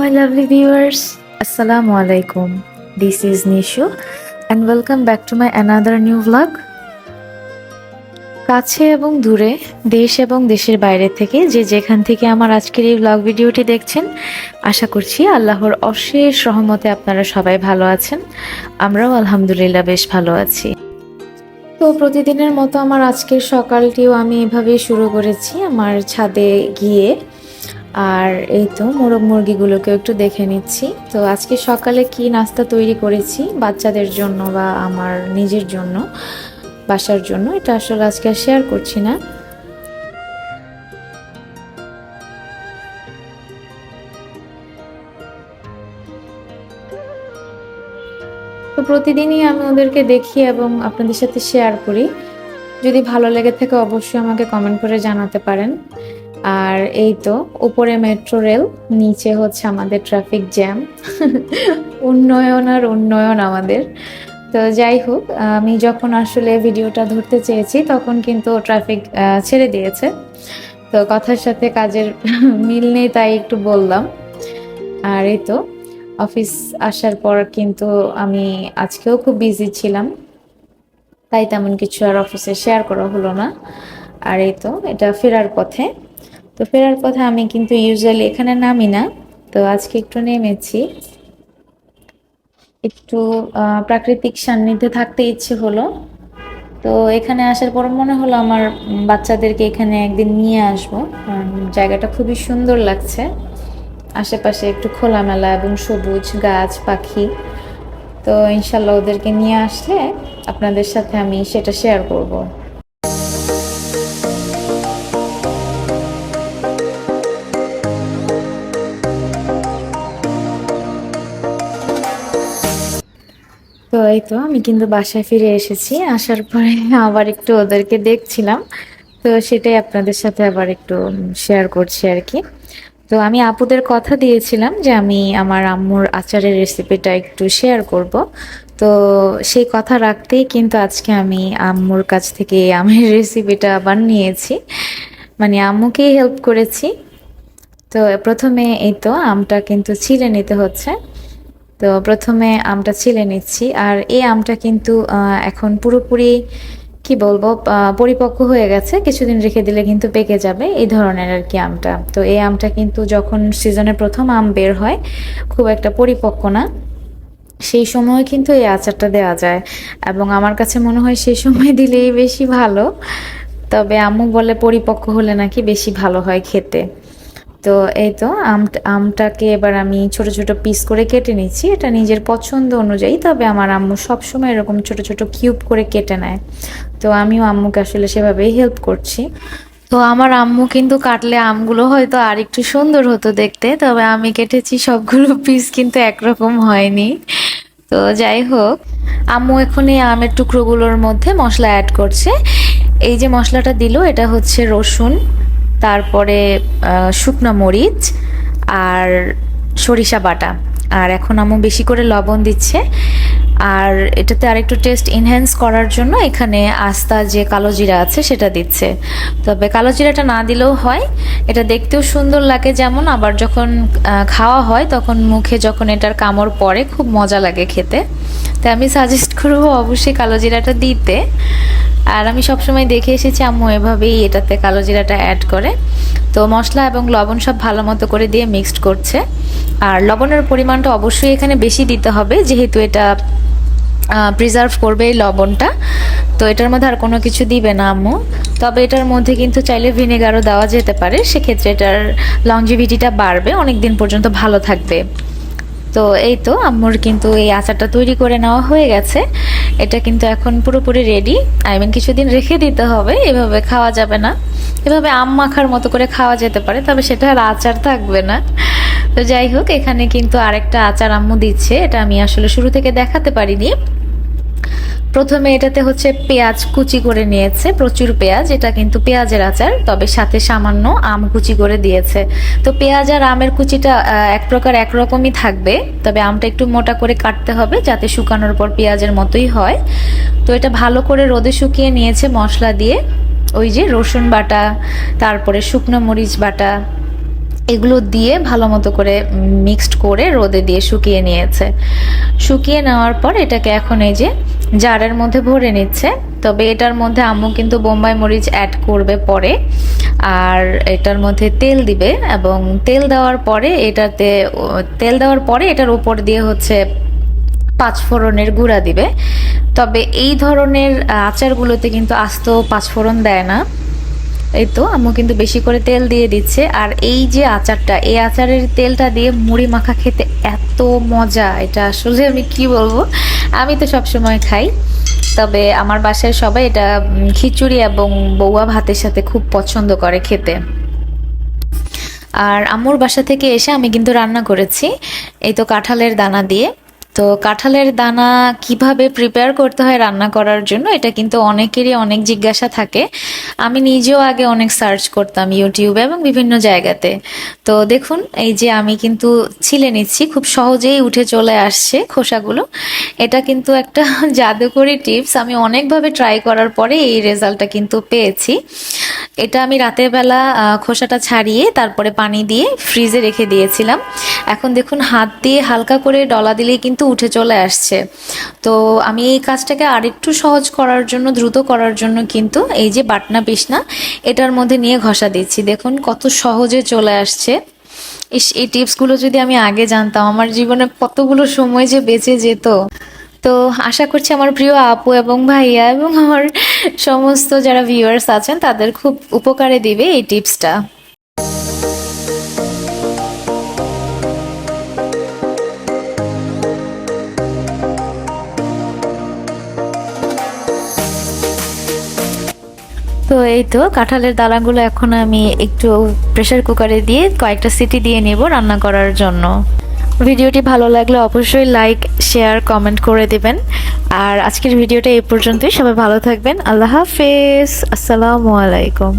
my lovely viewers. Assalamu alaikum. This is Nishu, and welcome back to my another new vlog. কাছে এবং দূরে, দেশ এবং দেশের বাইরে থেকে যে যেখান থেকে আমার আজকের এই ব্লগ ভিডিওটি দেখছেন, আশা করছি আল্লাহর অশেষ রহমতে আপনারা সবাই ভালো আছেন আমরাও আলহামদুলিল্লাহ বেশ ভালো আছি তো প্রতিদিনের মতো আমার আজকের সকালটিও আমি এভাবেই শুরু করেছি আমার ছাদে গিয়ে আর এই তো মোরগ মুরগিগুলোকে একটু দেখে নিচ্ছি। তো আজকে সকালে কি নাস্তা তৈরি করেছি? বাচ্চাদের জন্য বা আমার নিজের জন্য, বাসার জন্য, এটা আসলে আজকে আর শেয়ার করছি না। তো প্রতিদিনই আমি ওদেরকে দেখি এবং আপনাদের সাথে শেয়ার করি। যদি ভালো লেগে থাকে অবশ্যই আমাকে কমেন্ট করে জানাতে পারেন। আর এই তো, উপরে মেট্রো রেল নিচে হচ্ছে আমাদের ট্রাফিক জ্যাম উন্নয়ন আর উন্নয়ন আমাদের। তো যাই হোক, আমি যখন আসলে ভিডিওটা ধরতে চেয়েছি, তখন কিন্তু ট্রাফিক ছেড়ে দিয়েছে। তো কথার সাথে কাজের মিল নেই তাই একটু বললাম। আর এই তো অফিস আসার পর কিন্তু আমি আজকেও খুব বিজি ছিলাম। তাই তেমন কিছু আর অফিসে শেয়ার করা হলো না। আর এই তো, এটা ফেরার পথে। তো ফেরার পথে আমি কিন্তু ইউজুয়ালি এখানে নামি না। তো আজকে একটু নেমেছি। একটু প্রাকৃতিক সান্নিধ্যে থাকতে ইচ্ছে হলো। তো এখানে আসার পর মনে হলো আমার বাচ্চাদেরকে এখানে একদিন নিয়ে আসব। জায়গাটা খুবই সুন্দর লাগছে। আশেপাশে একটু খোলামেলা এবং সবুজ গাছ, পাখি। তো ইনশাল্লাহ ওদেরকে নিয়ে আসলে আপনাদের সাথে আমি সেটা শেয়ার করব। এই তো, আমি কিন্তু বাসায় ফিরে এসেছি। আসার পরে আবার একটু ওদেরকে দেখছিলাম। তো সেটাই আপনাদের সাথে আবার একটু শেয়ার করছি আর কি। তো আমি আপুদের কথা দিয়েছিলাম যে আমি আমার আম্মুর আচারের রেসিপিটা একটু শেয়ার করব। তো সেই কথা রাখতেই কিন্তু আজকে আমি আম্মুর কাছ থেকে আমের রেসিপিটা আবার নিয়েছি। মানে আম্মুকেই হেল্প করেছি। তো প্রথমে এই তো, আমটা কিন্তু ছিলে নিতে হচ্ছে। তো প্রথমে আমটা ছিলে নিচ্ছি, আর এই আমটা কিন্তু এখন পুরোপুরি, কি বলব পরিপক্ক হয়ে গেছে। কিছুদিন রেখে দিলে কিন্তু পেকে যাবে এই ধরনের আর কি আমটা। তো এই আমটা কিন্তু যখন সিজনের প্রথম আম বের হয়, খুব একটা পরিপক্ক না। সেই সময় কিন্তু এই আচারটা দেওয়া যায়, এবং আমার কাছে মনে হয় সেই সময় দিলেই বেশি ভালো। তবে আম্মু বলে পরিপক্ক হলে নাকি বেশি ভালো হয় খেতে। তো এই তো আম, আমটাকে এবার আমি ছোট ছোট পিস করে কেটে নিচ্ছি। এটা নিজের পছন্দ অনুযায়ী, তবে আমার আম্মু সবসময় এরকম ছোট ছোট কিউব করে কেটে নেয়। তো আমিও আম্মুকে আসলে সেভাবেই হেল্প করছি। তো আমার আম্মু কিন্তু কাটলে আমগুলো হয়তো আর একটু সুন্দর হতো দেখতে, তবে আমি কেটেছি সবগুলো পিস কিন্তু একরকম হয়নি। তো যাই হোক, আম্মু এখন এই আমের টুকরোগুলোর মধ্যে মশলা অ্যাড করছে। এই যে মশলাটা দিল, এটা হচ্ছে রসুন। তারপরে শুকনো মরিচ আর সরিষা বাটা। আর এখন আম্মু বেশি করে লবণ দিচ্ছে। আর এটাতে আরেকটু টেস্ট ইনহ্যান্স করার জন্য এখানে আস্তা যে কালো জিরা আছে সেটা দিচ্ছে। তবে কালো জিরাটা না দিলেও হয়। এটা দেখতেও সুন্দর লাগে যেমন, আবার যখন খাওয়া হয় তখন মুখে যখন এটার কামড় পড়ে খুব মজা লাগে খেতে। তাই আমি সাজেস্ট করব অবশ্যই কালো জিরাটা দিতে। আর আমি সবসময় দেখে এসেছি, আম্মু এভাবেই এটাতে কালো জিরাটা অ্যাড করে। তো মশলা এবং লবণ সব ভালো মতো করে দিয়ে মিক্সড করছে। আর লবণের পরিমাণটা অবশ্যই এখানে বেশি দিতে হবে, যেহেতু এটা প্রিজার্ভ করবে এই লবণটা। তো এটার মধ্যে আর কোনো কিছু দিবে না আম্মু। তবে এটার মধ্যে কিন্তু চাইলে ভিনেগারও দেওয়া যেতে পারে, সেক্ষেত্রে এটার লংজিভিটিটা বাড়বে অনেক দিন পর্যন্ত ভালো থাকবে। তো এই তো আম্মুর কিন্তু এই আচারটা তৈরি করে নেওয়া হয়ে গেছে। এটা কিন্তু এখন পুরোপুরি রেডি আই মিন কিছুদিন রেখে দিতে হবে, এভাবে খাওয়া যাবে না। এভাবে আম মাখার মতো করে খাওয়া যেতে পারে, তবে সেটা আর আচার থাকবে না। তো যাই হোক, এখানে কিন্তু আরেকটা আচার আম্মু দিচ্ছে, এটা আমি আসলে শুরু থেকে দেখাতে পারিনি। প্রথমে এটাতে হচ্ছে পেঁয়াজ কুচি করে নিয়েছে, প্রচুর পেঁয়াজ, এটা কিন্তু পেঁয়াজের আচার, তবে সাথে সামান্য আম কুচি করে দিয়েছে। তো পেঁয়াজ আর আমের কুচিটা এক প্রকার একরকমই থাকবে, তবে আমটা একটু মোটা করে কাটতে হবে যাতে শুকানোর পর পেঁয়াজের মতোই হয়। তো এটা ভালো করে রোদে শুকিয়ে নিয়েছে মশলা দিয়ে, ওই যে রসুন বাটা, তারপরে শুকনো মরিচ বাটা, এগুলো দিয়ে ভালো মতো করে মিক্সড করে রোদে দিয়ে শুকিয়ে নিয়েছে। শুকিয়ে নেওয়ার পর এটাকে এখন এই যে জারের মধ্যে ভরে নিচ্ছে। তবে এটার মধ্যে আম্মু কিন্তু বোম্বাই মরিচ অ্যাড করবে পরে। আর এটার মধ্যে তেল দিবে এবং তেল দেওয়ার পরে এটাতে, তেল দেওয়ার পরে এটার উপর দিয়ে হচ্ছে পাঁচফোড়নের গুঁড়া দিবে। তবে এই ধরনের আচারগুলোতে কিন্তু আস্ত পাঁচফোড়ন দেয় না। এই তো, আম্মু কিন্তু বেশি করে তেল দিয়ে দিচ্ছে। আর এই যে আচারটা, এই আচারের তেলটা দিয়ে মুড়ি মাখা খেতে এত মজা, এটা আসলে আমি কি বলব? আমি তো সব সময় খাই, তবে আমার বাসায় সবাই এটা খিচুড়ি এবং বৌয়া ভাতের সাথে খুব পছন্দ করে খেতে। আর আম্মুর বাসা থেকে এসে আমি কিন্তু রান্না করেছি, এই তো কাঁঠালের দানা দিয়ে। তো কাঁঠালের দানা কীভাবে প্রিপেয়ার করতে হয় রান্না করার জন্য, এটা কিন্তু অনেকেরই অনেক জিজ্ঞাসা থাকে। আমি নিজেও আগে অনেক সার্চ করতাম ইউটিউবে এবং বিভিন্ন জায়গাতে। তো দেখুন, এই যে আমি কিন্তু ছিলে নিচ্ছি, খুব সহজেই উঠে চলে আসছে খোসাগুলো। এটা কিন্তু একটা জাদুকরি টিপস আমি অনেকভাবে ট্রাই করার পরে এই রেজাল্টটা কিন্তু পেয়েছি। এটা আমি রাতের বেলা খোসাটা ছাড়িয়ে তারপরে পানি দিয়ে ফ্রিজে রেখে দিয়েছিলাম। এখন দেখুন হাত দিয়ে হালকা করে ডলা দিলেই কিন্তু উঠে চলে আসছে। তো আমি এই কাজটাকে আরেকটু সহজ করার জন্য, দ্রুত করার জন্য কিন্তু এই যে বাটনা পিসনা এটার মধ্যে নিয়ে ঘষা দিচ্ছি। দেখুন কত সহজে চলে আসছে। ইস, এই টিপসগুলো যদি আমি আগে জানতাম, আমার জীবনে কতগুলো সময় যে বেঁচে যেত। তো আশা করছি আমার প্রিয় আপু এবং ভাইয়া এবং আমার সমস্ত যারা ভিউয়ার্স আছেন, তাদের খুব উপকারে দিবে এই টিপসটা। এই তো কাঁঠালের দানাগুলো এখন আমি একটু প্রেশার কুকারে দিয়ে কয়েকটা সিটি দিয়ে নেব রান্না করার জন্য। ভিডিওটি ভালো লাগলে অবশ্যই লাইক শেয়ার কমেন্ট করে দেবেন। আর আজকের ভিডিওটা এই পর্যন্তই। সবাই ভালো থাকবেন। আল্লাহ হাফেজ। আসসালামু আলাইকুম।